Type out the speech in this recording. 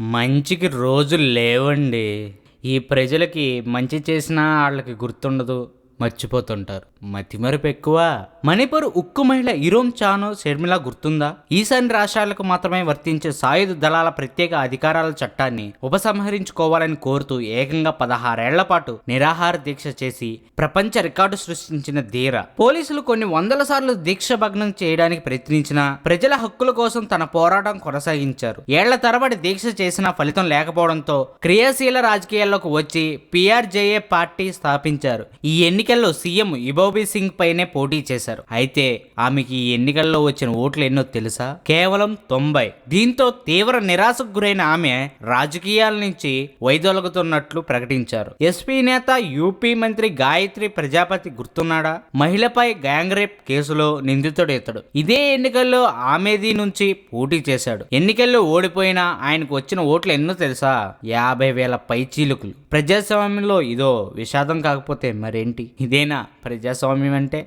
మంచికి రోజులు లేవండి. ఈ ప్రజలకి మంచి చేసినా వాళ్ళకి గుర్తుండదు. మర్చిపోతుంటారు. మతిమరుపు ఎక్కువ. మణిపూర్ ఉక్కు మహిళ ఇరోమ్ చానో షర్మిల గుర్తుందా? ఈశాన్య రాష్ట్రాలకు మాత్రమే వర్తించే సాయుధ దళాల ప్రత్యేక అధికారాల చట్టాన్ని ఉపసంహరించుకోవాలని కోరుతూ ఏకంగా పదహారేళ్ళ పాటు నిరాహార దీక్ష చేసి ప్రపంచ రికార్డు సృష్టించిన ధీర. పోలీసులు కొన్ని వందల సార్లు దీక్ష భగ్నం చేయడానికి ప్రయత్నించినా ప్రజల హక్కుల కోసం తన పోరాటం కొనసాగించారు. ఏళ్ళ తరబడి దీక్ష చేసినా ఫలితం లేకపోవడంతో క్రియాశీల రాజకీయాల్లోకి వచ్చి పిఆర్జేఏ పార్టీ స్థాపించారు. ఈ ఎన్నికల్లో సీఎం ఇబోబీ సింగ్ పైనే పోటీ చేశారు. అయితే ఆమెకి ఈ ఎన్నికల్లో వచ్చిన ఓట్లు ఎన్నో తెలుసా? కేవలం తొంభై. దీంతో తీవ్ర నిరాశకు గురైన ఆమె రాజకీయాల నుంచి వైదొలగుతున్నట్లు ప్రకటించారు. ఎస్పీ నేత యూపీ మంత్రి గాయత్రి ప్రజాపతి గుర్తున్నాడా? మహిళపై గ్యాంగ్ రేప్ కేసులో నిందితుడు ఇతడు. ఇదే ఎన్నికల్లో ఆమెది నుంచి పోటీ చేశాడు. ఎన్నికల్లో ఓడిపోయినా ఆయనకు వచ్చిన ఓట్లు ఎన్నో తెలుసా? యాభై వేల పై చీలుకులు ప్రజాస్వామ్యంలో ఇదో విషాదం కాకపోతే మరేంటి? ఇదేనా ప్రజాస్వామ్యం అంటే?